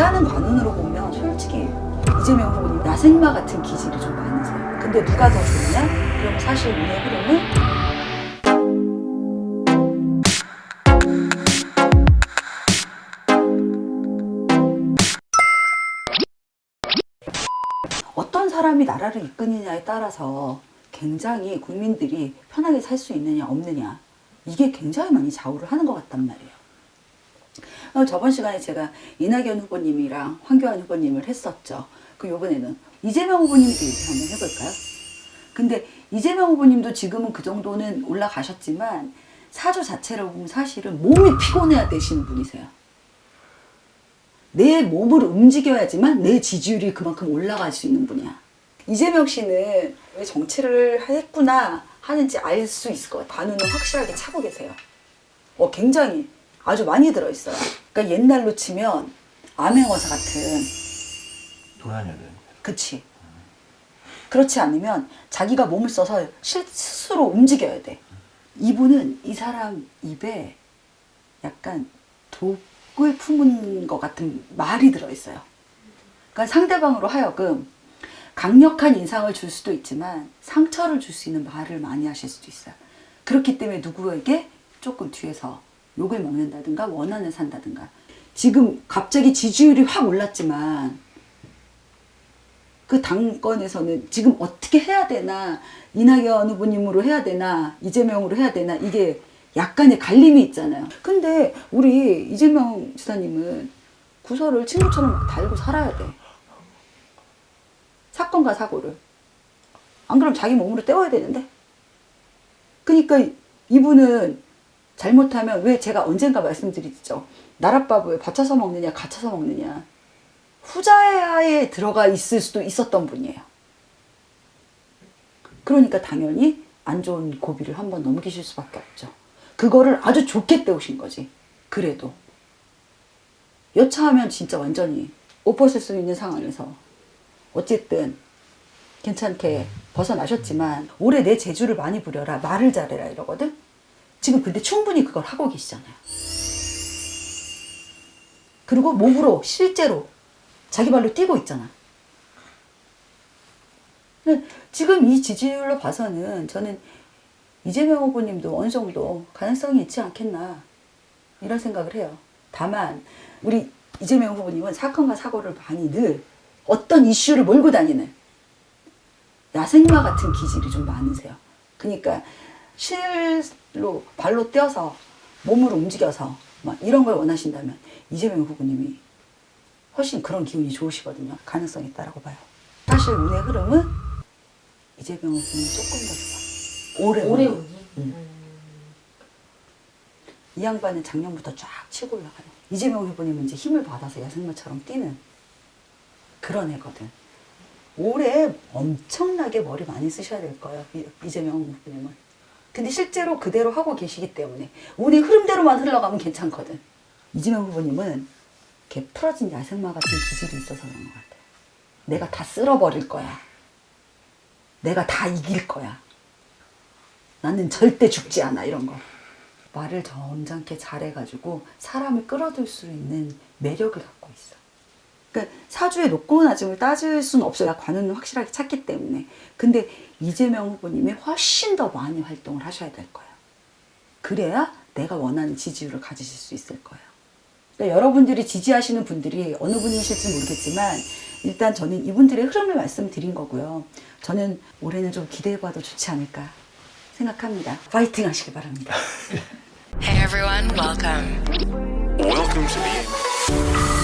점잖은 관운으로 보면 솔직히 이재명 후보님 나생마 같은 기질이 좀 많으세요. 근데 누가 더 좋냐? 그럼 사실 운의 흐름은 어떤 사람이 나라를 이끄느냐에 따라서 굉장히 국민들이 편하게 살 수 있느냐 없느냐 이게 굉장히 많이 좌우를 하는 것 같단 말이에요. 어, 저번 시간에 제가 이낙연 후보님이랑 황교안 후보님을 했었죠. 그 요번에는 이재명 후보님도 얘기 한번 해볼까요? 근데 이재명 후보님도 지금은 그 정도는 올라가셨지만 사주 자체를 보면 사실은 몸이 피곤해야 되시는 분이세요. 내 몸을 움직여야지만 내 지지율이 그만큼 올라갈 수 있는 분이야. 이재명 씨는 왜 정치를 했구나 하는지 알 수 있을 것 같아요. 반응은 확실하게 차고 계세요. 어, 굉장히 아주 많이 들어있어요. 그러니까 옛날로 치면 암행어사 같은 돼. 그치. 그렇지 않으면 자기가 몸을 써서 실- 스스로 움직여야 돼. 이분은 이 사람 입에 약간 독을 품은 것 같은 말이 들어있어요. 그러니까 상대방으로 하여금 강력한 인상을 줄 수도 있지만 상처를 줄 수 있는 말을 많이 하실 수도 있어요. 그렇기 때문에 누구에게 조금 뒤에서 욕을 먹는다든가 원한을 산다든가 지금 갑자기 지지율이 확 올랐지만 그 당권에서는 지금 어떻게 해야 되나 이낙연 후보님으로 해야 되나 이재명으로 해야 되나 이게 약간의 갈림이 있잖아요. 근데 우리 이재명 지사님은 구설을 친구처럼 막 달고 살아야 돼. 사건과 사고를. 안 그러면 자기 몸으로 때워야 되는데. 그러니까 이분은 잘못하면 왜 제가 언젠가 말씀드리죠. 나랏밥을 받쳐서 먹느냐 갇혀서 먹느냐. 후자에 들어가 있을 수도 있었던 분이에요. 그러니까 당연히 안 좋은 고비를 한번 넘기실 수밖에 없죠. 그거를 아주 좋게 때우신 거지. 그래도. 여차하면 진짜 완전히 엎어질 수 있는 상황에서 어쨌든 괜찮게 벗어나셨지만 올해 내 재주를 많이 부려라 말을 잘해라 이러거든 지금 근데 충분히 그걸 하고 계시잖아요 그리고 몸으로 실제로 자기 발로 뛰고 있잖아 근데 지금 이 지지율로 봐서는 저는 이재명 후보님도 어느 정도 가능성이 있지 않겠나 이런 생각을 해요. 다만 우리 이재명 후보님은 사건과 사고를 많이 늘 어떤 이슈를 몰고 다니는 야생마 같은 기질이 좀 많으세요. 그러니까 실로 발로 떼어서 몸으로 움직여서 막 이런 걸 원하신다면 이재명 후보님이 훨씬 그런 기운이 좋으시거든요. 가능성이 있다라고 봐요. 사실 운의 흐름은 이재명 후보님 조금 더 좋아. 올해 올해 운이. 운이? 음. 이 양반은 작년부터 쫙 치고 올라가요. 이재명 후보님은 이제 힘을 받아서 야생마처럼 뛰는 그런 애거든. 올해 엄청나게 머리 많이 쓰셔야 될 거예요. 이- 이재명 후보님은. 근데 실제로 그대로 하고 계시기 때문에 운의 흐름대로만 흘러가면 괜찮거든. 이재명 후보님은 이렇게 풀어진 야생마 같은 기질이 있어서 그런 것 같아요. 내가 다 쓸어버릴 거야. 내가 다 이길 거야. 나는 절대 죽지 않아 이런 거 말을 점잖게 잘해가지고 사람을 끌어들 수 있는 매력을 갖고 있어 그러니까 사주의 높고 낮음을 따질 수는 없어요 관운은 확실하게 찾기 때문에 근데 이재명 후보님이 훨씬 더 많이 활동을 하셔야 될 거예요 그래야 내가 원하는 지지율을 가지실 수 있을 거예요 그러니까 여러분들이 지지하시는 분들이 어느 분이실지 모르겠지만 일단 저는 이분들의 흐름을 말씀드린 거고요 저는 올해는 좀 기대해봐도 좋지 않을까 생각합니다. 파이팅 하시기 바랍니다. Hey everyone, welcome. Welcome to the